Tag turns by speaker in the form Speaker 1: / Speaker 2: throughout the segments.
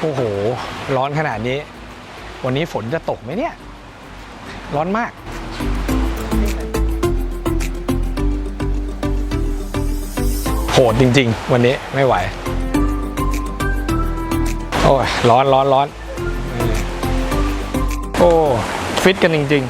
Speaker 1: โอ้โห ร้อนขนาดนี้ วันนี้ฝนจะตกไหมเนี่ย ร้อนมาก โหดจริง ๆ วันนี้ไม่ไหว โอ้ย ร้อนร้อนร้อน โอ้ ฟิตกันจริง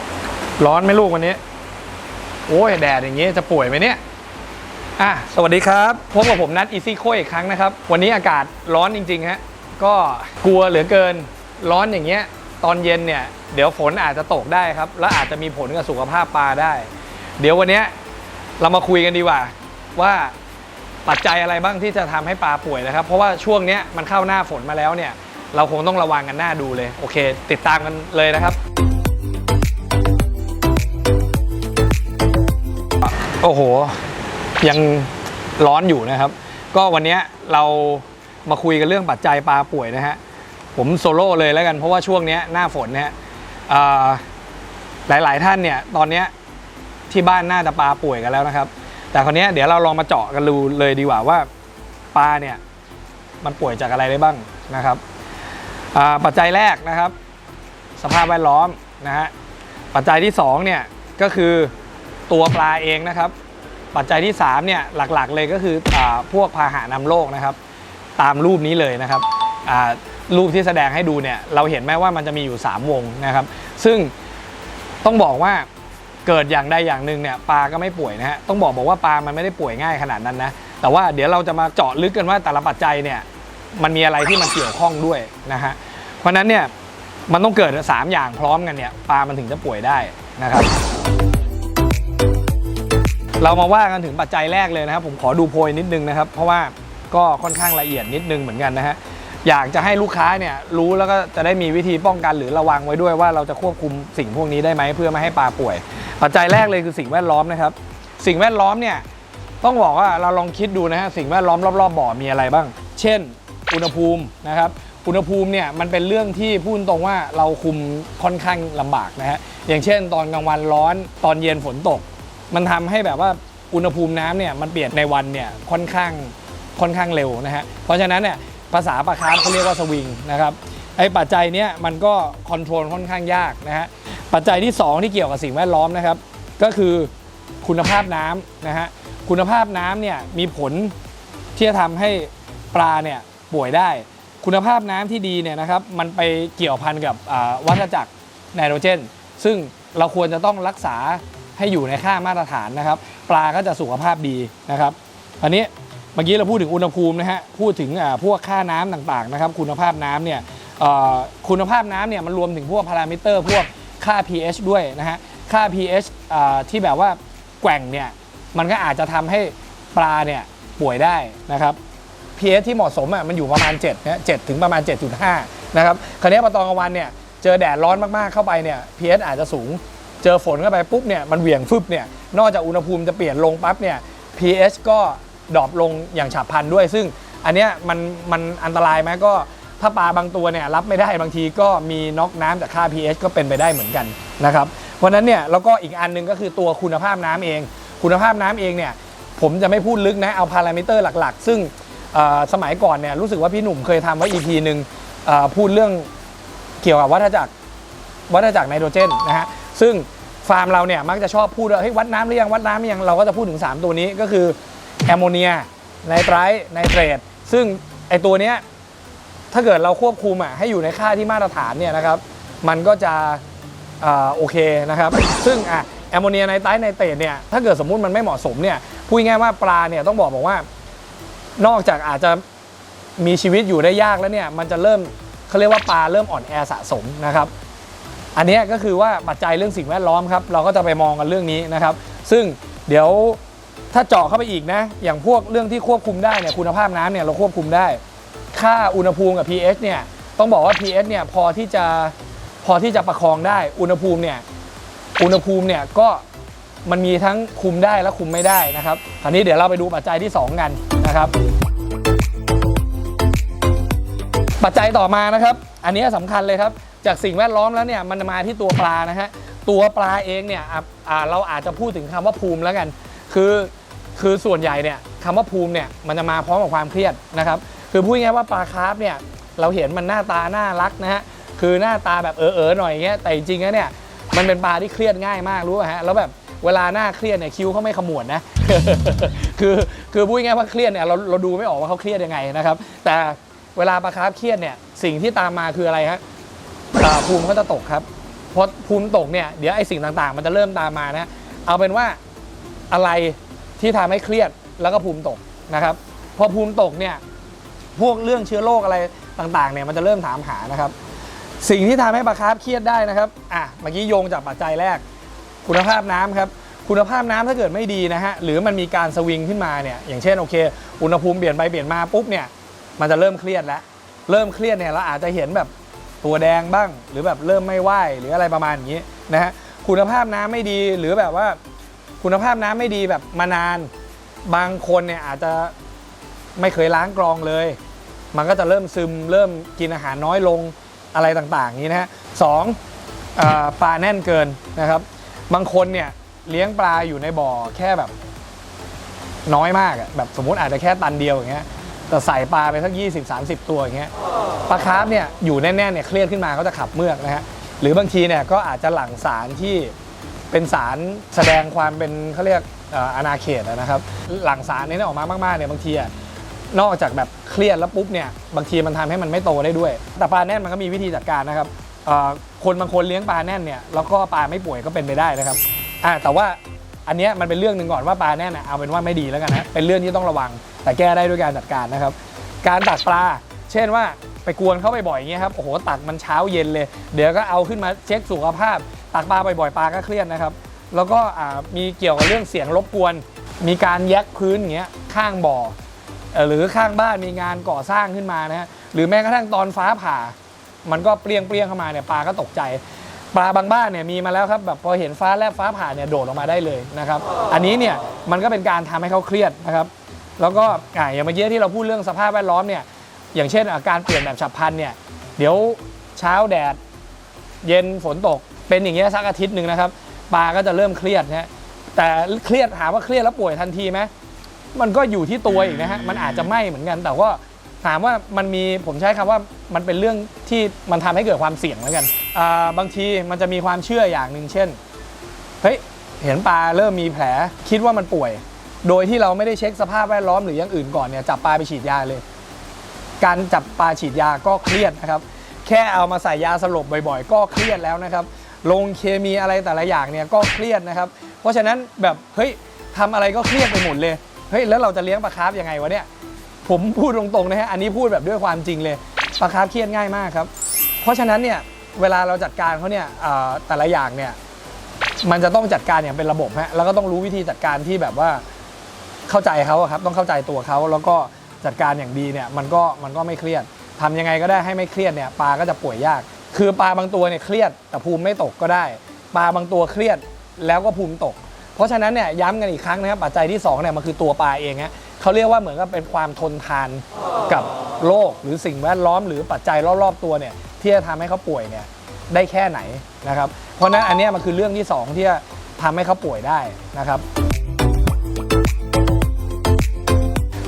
Speaker 1: ๆ ร้อนไหมลูกวันนี้ โอ้ย แดดอย่างงี้จะป่วยไหมเนี่ยอะสวัสดีครับ พบกับผมนัทอีซี่โคอีกครั้งนะครับ วันนี้อากาศร้อนจริง ๆ ฮะ ก็กลัวเหลือเกินร้อนอย่างเงี้ยตอนเย็นเนี่ยเดี๋ยวฝนอาจจะตกได้ครับ และอาจจะมีผลกับสุขภาพปลาได้ เดี๋ยววันนี้เรามาคุยกันดีกว่า ว่าปัจจัยอะไรบ้างที่จะทำให้ปลาป่วยนะครับ เพราะว่าช่วงเนี้ยมันเข้าหน้าฝนมาแล้วเนี่ยเราคงต้องระวังกันหน้าดูเลย โอเค ติดตามกันเลยนะครับ โอ้โห ยังร้อนอยู่นะครับ ก็วันนี้เรา มาคุยกันเรื่องปัจจัยปลาป่วยนะฮะ ผมโซโล่เลยแล้วกันเพราะว่าช่วงนี้หน้าฝนเนี่ยหลาย ๆ ท่านเนี่ยตอนนี้ที่บ้านน่าจะปลาป่วยกันแล้วนะครับ แต่คราวนี้เดี๋ยวเราลองมาเจาะกันดูเลยดีกว่าว่าปลาเนี่ยมันป่วยจากอะไรได้บ้างนะครับปัจจัยแรกนะครับ สภาพแวดล้อมนะฮะปัจจัยที่สองเนี่ยก็คือตัวปลาเองนะครับ ปัจจัยที่3เนี่ยหลักๆเลยก็คืออพวกพาหะนำโรคนะครับ ตามรูปนี้เลยนะครับรูปที่แสดงให้ดูเนี่ยเราเห็นไหมว่ามันจะมีอยู่ 3 วงนะครับ ซึ่งต้องบอกว่าเกิดอย่างใดอย่างหนึ่งเนี่ยปลาก็ไม่ป่วยนะฮะต้องบอกบอกว่าปลามันไม่ได้ป่วยง่ายขนาดนั้นนะแต่ว่าเดี๋ยวเราจะมาเจาะลึกกันว่าแต่ละปัจจัยเนี่ยมันมีอะไรที่มันเกี่ยวข้องด้วยนะฮะเพราะฉะนั้นเนี่ยมันต้องเกิดสามอย่างพร้อมกันเนี่ยปลามันถึงจะป่วยได้นะครับเรามาว่ากันถึงปัจจัยแรกเลยนะครับ ผมขอดูโพยนิดนึงนะครับ เพราะว่า ก็ค่อนข้างละเอียดนิดนึงเหมือนกันนะฮะอยากจะให้ลูกค้าเนี่ยรู้แล้วก็จะได้มีวิธีป้องกันหรือระวังไว้ด้วยว่าเราจะควบคุมสิ่งพวกนี้ได้ไหมเพื่อไม่ให้ปลาป่วย ปัจจัยแรกเลยคือสิ่งแวดล้อมนะครับ สิ่งแวดล้อมเนี่ยต้องบอกว่าเราลองคิดดูนะฮะสิ่งแวดล้อมรอบๆบ่อมีอะไรบ้าง เช่น อุณหภูมินะครับอุณหภูมิเนี่ยมันเป็นเรื่องที่พูดตรงว่าเราคุมค่อนข้างลำบากนะฮะอย่างเช่น ตอนกลางวันร้อนตอนเย็นฝนตก มันทำให้แบบว่าอุณหภูมิน้ำเนี่ยมันเปลี่ยนในวันเนี่ยค่อนข้าง ค่อนข้างเร็วนะฮะ เพราะฉะนั้นเนี่ยภาษาปลาคาร์ฟเขาเรียกว่าสวิงนะครับไอ้ปัจจัยเนี้ยมันก็คอนโทรลค่อนข้างยากนะฮะปัจจัยที่ 2 ที่เกี่ยวกับสิ่งแวดล้อมนะครับ ก็คือคุณภาพน้ำนะฮะคุณภาพน้ำเนี่ยมีผลที่จะทำให้ปลาเนี่ยป่วยได้ คุณภาพน้ำที่ดีเนี่ยนะครับมันไปเกี่ยวพันกับวัฏจักรไนโตรเจน ซึ่งเราควรจะต้องรักษาให้อยู่ในค่ามาตรฐานนะครับ ปลาก็จะสุขภาพดีนะครับ อันนี้ เมื่อกี้เราพูดถึงอุณหภูมินะฮะพูดถึงพวกค่าน้ำต่างๆนะครับคุณภาพน้ำเนี่ยคุณภาพน้ำเนี่ยมันรวมถึงพวกพารามิเตอร์ พวกค่า pH ด้วยนะฮะค่า pH ที่แบบว่าแกว่งเนี่ยมันก็อาจจะทำให้ปลาเนี่ยป่วยได้นะครับ pH ที่เหมาะสมอะมันอยู่ประมาณ7นะ7ถึงประมาณ 7.5 นะครับคราวนี้พอตอนกลางวันเนี่ยเจอแดดร้อนมากๆเข้าไปเนี่ย pH อาจจะสูง เจอฝนเข้าไปปุ๊บเนี่ยมันเหวี่ยงฟึบเนี่ยนอกจากอุณหภูมิจะเปลี่ยนลงปั๊บเนี่ย pH ก็ ดรอปลงอย่างฉับพลันด้วย ซึ่งอันเนี้ยมันมันอันตรายไหมก็ถ้าปลาบางตัวเนี่ยรับไม่ได้บางทีก็มีน็อกน้ำจากค่า pH ก็เป็นไปได้เหมือนกันนะครับเพราะฉะนั้นเนี่ยแล้วก็อีกอันหนึงก็คือตัวคุณภาพน้ำเอง คุณภาพน้ำเองเนี่ยผมจะไม่พูดลึกนะเอาพารามิเตอร์หลักๆ ซึ่งสมัยก่อนเนี่ยรู้สึกว่าพี่หนุ่มเคยทำไว้ EP หนึ่งพูดเรื่องเกี่ยวกับวัฏจักรวัฏจักรไนโตรเจนนะฮะซึ่งฟาร์มเราเนี่ยมักจะชอบพูดว่าเฮ้ยวัดน้ำหรือยังวัดน้ำหรือยังเราก็จะพูดถึง 3 ตัวนี้ก็คือ แอมโมเนียไนไตรท์ไนเตรตซึ่งไอตัวเนี้ยถ้าเกิดเราควบคุมอะให้อยู่ในค่าที่มาตรฐานเนี่ยนะครับ มันก็จะออโอเคนะครับ ซึ่งอะแอมโมเนียไนไตรท์ไนเตรตเนี่ยถ้าเกิดสมมุติมันไม่เหมาะสมเนี่ยพูดง่ายว่าปลาเนี่ยต้องบอกบอกว่า นอกจากอาจจะมีชีวิตอยู่ได้ยากแล้วเนี่ยมันจะเริ่มเขาเรียกว่าปลาเริ่มอ่อนแอสะสมนะครับ อันนี้ก็คือว่าปัจจัยเรื่องสิ่งแวดล้อมครับ เราก็จะไปมองกันเรื่องนี้นะครับ ซึ่งเดี๋ยว ถ้าเจาะเข้าไปอีกนะ อย่างพวกเรื่องที่ควบคุมได้เนี่ยคุณภาพน้ำเนี่ยเราควบคุมได้ ค่าอุณหภูมิกับ pH เนี่ยต้องบอกว่า pH เนี่ยพอที่จะพอที่จะประคองได้ อุณหภูมิเนี่ยอุณหภูมิเนี่ยก็มันมีทั้งคุมได้และคุมไม่ได้นะครับคราวนี้เดี๋ยวเราไปดูปัจจัยที่ 2 กันนะครับ ปัจจัยต่อมานะครับ อันนี้สำคัญเลยครับ จากสิ่งแวดล้อมแล้วเนี่ยมันมาที่ตัวปลานะฮะตัวปลาเองเนี่ยเราอาจจะพูดถึงคำว่าภูมิแล้วกัน คือ คือส่วนใหญ่เนี่ยคำว่าภูมิเนี่ยมันจะมาพร้อมกับความเครียดนะครับ คือพูดง่ายว่าปลาคาร์ฟเนี่ยเราเห็นมันหน้าตาน่ารักนะฮะคือหน้าตาแบบเออเออหน่อยอย่างเงี้ยแต่จริงๆแล้วเนี่ยมันเป็นปลาที่เครียดง่ายมากรู้ป่ะฮะแล้วแบบเวลาหน้าเครียดเนี่ยคิ้วเขาไม่ขมวดนะคือคือพูดง่ายว่าเครียดเนี่ยเราเราดูไม่ออกว่าเขาเครียดยังไงนะครับ แต่เวลาปลาคาร์ฟเครียดเนี่ยสิ่งที่ตามมาคืออะไรฮะอ่าภูมิเขาจะตกครับพราะภูมิตกเนี่ยเดี๋ยวไอ้สิ่งต่างๆ มันจะเริ่มตามมานะเอาเป็นว่าอะไร ที่ทำให้เครียดแล้วก็ภูมิตกนะครับ พอภูมิตกเนี่ยพวกเรื่องเชื้อโรคอะไรต่างๆเนี่ยมันจะเริ่มถามหานะครับ สิ่งที่ทำให้ปลาคาร์ฟเครียดได้นะครับอะเมื่อกี้โยงจากปัจจัยแรก คุณภาพน้ำครับคุณภาพน้ำถ้าเกิดไม่ดีนะฮะหรือมันมีการสวิงขึ้นมาเนี่ยอย่างเช่นโอเค อุณหภูมิเปลี่ยนไปเปลี่ยนมาปุ๊บเนี่ยมันจะเริ่มเครียดแล้วเริ่มเครียดเนี่ยเราอาจจะเห็นแบบตัวแดงบ้าง หรือแบบเริ่มไม่ไหวหรืออะไรประมาณอย่างนี้นะฮะคุณภาพน้ำไม่ดีหรือแบบว่า คุณภาพน้ำไม่ดีแบบมานาน บางคนเนี่ยอาจจะไม่เคยล้างกรองเลย มันก็จะเริ่มซึมเริ่มกินอาหารน้อยลงอะไรต่างๆอย่างนี้นะฮะสองอปลาแน่นเกินนะครับ บางคนเนี่ยเลี้ยงปลาอยู่ในบ่อแค่แบบน้อยมากอะแบบสมมติอาจจะแค่ตันเดียวอย่างเงี้ยแต่ใส่ปลาไปสัก 20 30 ตัวอย่างเงี้ยปลาคาร์ฟเนี่ยอยู่แน่นๆเนี่ยเครียดขึ้นมาเขาจะขับเมือกนะฮะหรือบางทีเนี่ยก็อาจจะหลั่งสารที่ เป็นสารแสดงความเป็นเขาเรียกอาณาเขตนะครับ หลังสารนี้ออกมามากๆเนี่ยบางทีอะนอกจากแบบเครียดแล้วปุ๊บเนี่ยบางทีมันทำให้มันไม่โตได้ด้วย แต่ปลาแน่นมันก็มีวิธีจัดการนะครับคนบางคนเลี้ยงปลาแน่นเนี่ยแล้วก็ปลาไม่ป่วยก็เป็นไปได้นะครับแต่ว่าอันนี้มันเป็นเรื่องหนึ่งก่อนว่าปลาแน่นนะเอาเป็นว่าไม่ดีแล้วกันนะเป็นเรื่องที่ต้องระวัง แต่แก้ได้ด้วยการจัดการนะครับ การตักปลา เช่นว่าไปกวนเข้าไปบ่อยอย่างเงี้ยครับโอ้โหตักมันเช้าเย็นเลย เดี๋ยวก็เอาขึ้นมาเช็คสุขภาพ ตักปลาบ่อยๆปลาก็เครียดนะครับ แล้วก็มีเกี่ยวกับเรื่องเสียงรบกวน มีการแยกพื้นอย่างเงี้ยข้างบ่อหรือข้างบ้านมีงานก่อสร้างขึ้นมานะฮะหรือแม้กระทั่งตอนฟ้าผ่า มันก็เปรี้ยงเปรี้ยงๆเข้ามาเนี่ยปลาก็ตกใจปลาบางบ้านเนี่ยมีมาแล้วครับแบบพอเห็นฟ้าแลบฟ้าผ่าเนี่ยโดดออกมาได้เลยนะครับ อันนี้เนี่ยมันก็เป็นการทำให้เขาเครียดนะครับ แล้วก็อ่าอย่างเมื่อกี้ที่เราพูดเรื่องสภาพแวดล้อมเนี่ยอย่างเช่นอาการเปลี่ยนแบบฉับพลันเนี่ยเดี๋ยวเช้าแดด เย็นฝนตก เป็นอย่างเงี้ยสักอาทิตย์หนึ่งนะครับปลาก็จะเริ่มเครียดนะฮะแต่เครียดถามว่าเครียดแล้วป่วยทันทีไหมมันก็อยู่ที่ตัวอีกนะฮะมันอาจจะไม่เหมือนกัน แต่ว่าถามว่ามันมีผมใช้คำว่ามันเป็นเรื่องที่มันทำให้เกิดความเสี่ยงแล้วกันอ่าบางทีมันจะมีความเชื่ออย่างหนึ่งเช่นเฮ้ยเห็นปลาเริ่มมีแผลคิดว่ามันป่วย โดยที่เราไม่ได้เช็คสภาพแวดล้อมหรืออย่างอื่นก่อนเนี่ยจับปลาไปฉีดยาเลย การจับปลาฉีดยาก็เครียดนะครับ แค่เอามาใส่ยาสลบบ่อย ๆ ก็เครียดแล้วนะครับ ลงเคมีอะไรแต่ละอย่างเนี่ยก็เครียดนะครับ เพราะฉะนั้นแบบเฮ้ยทำอะไรก็เครียดไปหมดเลยเฮ้ยแล้วเราจะเลี้ยงปลาคาร์ฟยังไงวะเนี่ยผมพูดตรงๆนะฮะอันนี้พูดแบบด้วยความจริงเลยปลาคาร์ฟเครียดง่ายมากครับ เพราะฉะนั้นเนี่ยเวลาเราจัดการเขาเนี่ยแต่ละอย่างเนี่ยมันจะต้องจัดการอย่างเป็นระบบฮะแล้วก็ต้องรู้วิธีจัดการที่แบบว่าเข้าใจเขาครับต้องเข้าใจตัวเขาแล้วก็จัดการอย่างดีเนี่ยมันก็มันก็ไม่เครียดทำยังไงก็ได้ให้ไม่เครียดเนี่ยปลาก็จะป่วยยาก คือปลาบางตัวเนี่ยเครียดแต่ภูมิไม่ตกก็ได้ ปลาบางตัวเครียดแล้วก็ภูมิตก เพราะฉะนั้นเนี่ยย้ำกันอีกครั้งนะครับปัจจัยที่สองเนี่ยมันคือตัวปลาเองฮะเขาเรียกว่าเหมือนกับเป็นความทนทานกับโรคหรือสิ่งแวดล้อม หรือปัจจัยรอบๆตัวเนี่ยที่จะทำให้เขาป่วยเนี่ยได้แค่ไหนนะครับ เพราะฉะนั้นอันเนี้ยมันคือเรื่องที่สองที่จะทำให้เขาป่วยได้นะครับ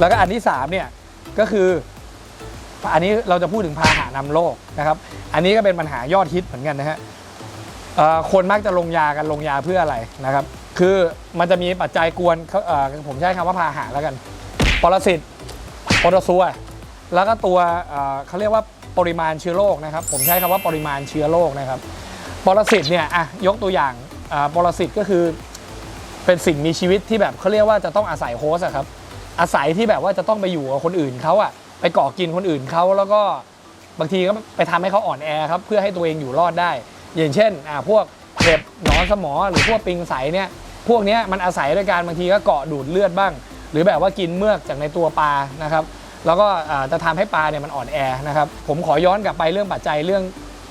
Speaker 1: แล้วก็อันที่3เนี่ยก็คือ อันนี้เราจะพูดถึงพาหะนำโรคนะครับ อันนี้ก็เป็นปัญหายอดฮิตเหมือนกันนะฮะคนมักจะลงยากันลงยาเพื่ออะไรนะครับ คือมันจะมีปัจจัยกวนผมใช้คำว่าพาหะแล้วกันปรสิตโปรโตซัวแล้วก็ตัวเขาเรียกว่าปริมาณเชื้อโรคนะครับ ผมใช้คำว่าปริมาณเชื้อโรคนะครับปรสิตเนี่ยอะยกตัวอย่างปรสิตก็คือ เป็นสิ่งมีชีวิตที่แบบเขาเรียกว่าจะต้องอาศัยโฮสต์ครับอาศัยที่แบบว่าจะต้องไปอยู่กับคนอื่นเขาอะ ไปเกาะกินคนอื่นเขาแล้วก็บางทีก็ไปทำให้เขาอ่อนแอครับเพื่อให้ตัวเองอยู่รอดได้ อย่างเช่นอ่าพวกเห็บหนอนสมอหรือพวกปิงใสเนี่ยพวกนี้มันอาศัยด้วยการบางทีก็เกาะดูดเลือดบ้าง หรือแบบว่ากินเมือกจากในตัวปลานะครับแล้วก็จะทำให้ปลาเนี่ยมันอ่อนแอนะครับผมขอย้อนกลับไปเรื่องปัจจัยเรื่อง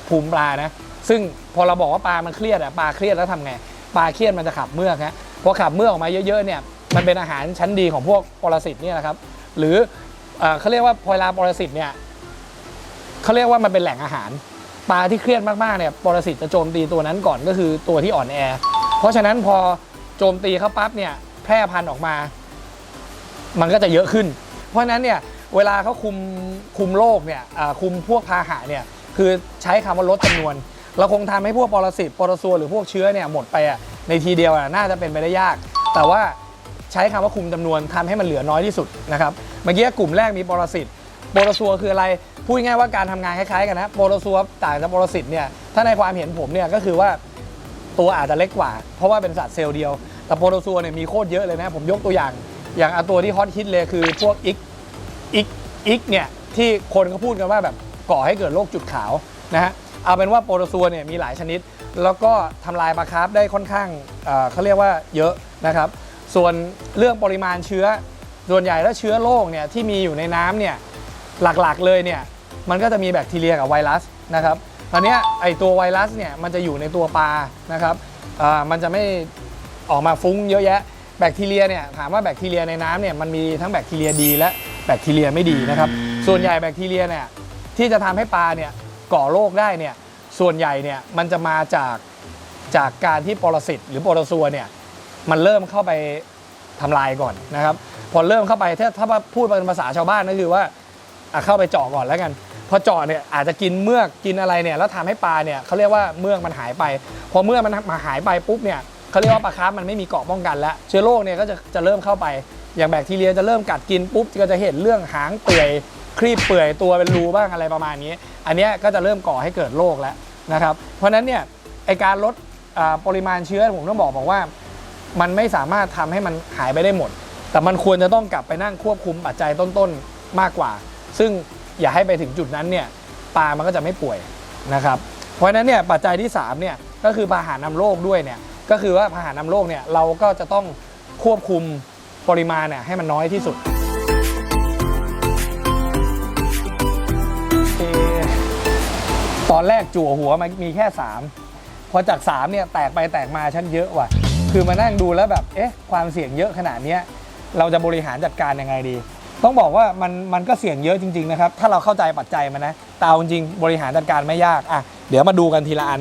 Speaker 1: ภูมิปลานะซึ่งพอเราบอกว่าปลามันเครียดอะปลาเครียดแล้วทำไงปลาเครียดมันจะขับเมือกฮะพอขับเมือกออกมาเยอะๆเนี่ยมันเป็นอาหารชั้นดีของพวกปรสิตเนี่ยนะครับหรือ เอ่อเขาเรียกว่าพลาปรสิตเนี่ยเขาเรียกว่ามันเป็นแหล่งอาหาร ปลาที่เครียดมากๆเนี่ยปรสิตจะโจมตีตัวนั้นก่อนก็คือตัวที่อ่อนแอ เพราะฉะนั้นพอโจมตีเขาปั๊บเนี่ยแพร่พันธุ์ออกมา มันก็จะเยอะขึ้น เพราะฉะนั้นเนี่ยเวลาเขาคุมคุมโรคเนี่ยอ่าคุมพวกพาหะเนี่ยคือใช้คำว่าลดจำนวน เราคงทำให้พวกปรสิตปรสัวหรือพวกเชื้อเนี่ยหมดไปอะในทีเดียวอะน่าจะเป็นไปได้ยาก แต่ว่าใช้คำว่าคุมจำนวนทำให้มันเหลือน้อยที่สุดนะครับ เมื่อกี้กลุ่มแรกมีปรสิตปรสัวคืออะไรพูดง่ายว่าการทำงานคล้ายๆกันนะปรสัวต่างจากปรสิตเนี่ยถ้าในความเห็นผมเนี่ยก็คือว่าตัวอาจจะเล็กกว่า เพราะว่าเป็นสัตว์เซลล์เดียว แต่โปรโตซัวเนี่ยมีโคตรเยอะเลยนะ ผมยกตัวอย่าง อย่างอตัวที่ฮอตฮิตเลยคือพวกอิกอิกอิกเนี่ยที่คนเขาพูดกันว่าแบบก่อให้เกิดโรคจุดขาวนะฮะเอาเป็นว่าโปรโตซัวเนี่ยมีหลายชนิด แล้วก็ทำลายปลาคาร์ฟได้ค่อนข้างเขาเรียกว่าเยอะนะครับ ส่วนเรื่องปริมาณเชื้อ ส่วนใหญ่ถ้าเชื้อโรคเนี่ยที่มีอยู่ในน้ำเนี่ยหลักๆเลยเนี่ยมันก็จะมีแบคทีเรียกับไวรัสนะครับตอนเนี้ยไอตัวไวรัสเนี่ยมันจะอยู่ในตัวปลานะครับอ่ามันจะไม่ออกมาฟุ้งเยอะแยะแบคทีเรียเนี่ยถามว่าแบคทีเรียในน้ำเนี่ยมันมีทั้งแบคทีเรียดีและแบคทีเรียไม่ดีนะครับส่วนใหญ่แบคทีเรียเนี่ยที่จะทำให้ปลาเนี่ยก่อโรคได้เนี่ยส่วนใหญ่เนี่ยมันจะมาจากจากการที่ปรสิตหรือปรสัวเนี่ยมันเริ่มเข้าไป ทำลายก่อนนะครับ พอเริ่มเข้าไปถ้าถ้าพูดเป็นภาษาชาวบ้านก็คือว่าเข้าไปเจาะก่อนแล้วกัน พอเจาะเนี่ยอาจจะกินเมือกกินอะไรเนี่ยแล้วทำให้ปลาเนี่ยเขาเรียกว่าเมือกมันหายไป พอเมือกมันมาหายไปปุ๊บเนี่ยเขาเรียกว่าปลาคาร์ฟมันไม่มีเกาะป้องกันแล้ว เชื้อโรคเนี่ยก็จะจะเริ่มเข้าไป อย่างแบคทีเรียจะเริ่มกัดกินปุ๊บก็จะเห็นเรื่องหางเปื่อยครีบเปื่อยตัวเป็นรูบ้างอะไรประมาณนี้ อันนี้ก็จะเริ่มก่อให้เกิดโรคแล้วนะครับ เพราะฉะนั้นเนี่ยไอการลดปริมาณเชื้อผมต้องบอกบอกว่า มันไม่สามารถทำให้มันหายไปได้หมด แต่มันควรจะต้องกลับไปนั่งควบคุมปัจจัยต้นๆมากกว่า ซึ่งอย่าให้ไปถึงจุดนั้นเนี่ยปลามันก็จะไม่ป่วยนะครับ เพราะฉะนั้นเนี่ยปัจจัยที่3เนี่ยก็คือพาหานำโรคด้วยเนี่ยก็คือว่าพาหานำโรคเนี่ยเราก็จะต้องควบคุมปริมาณเนี่ยให้มันน้อยที่สุดตอนแรกจั่วหัวมันมีแค่ 3 พอจาก3เนี่ยแตกไปแตกมาชั้นเยอะว่ะ คือมานั่งดูแล้วแบบเอ๊ะความเสี่ยงเยอะขนาดนี้เราจะบริหารจัดการยังไงดี ต้องบอกว่ามันมันก็เสี่ยงเยอะจริงๆนะครับถ้าเราเข้าใจปัจจัยมันนะแต่เอาจริงบริหารจัดการไม่ยากอะเดี๋ยวมาดูกันทีละอัน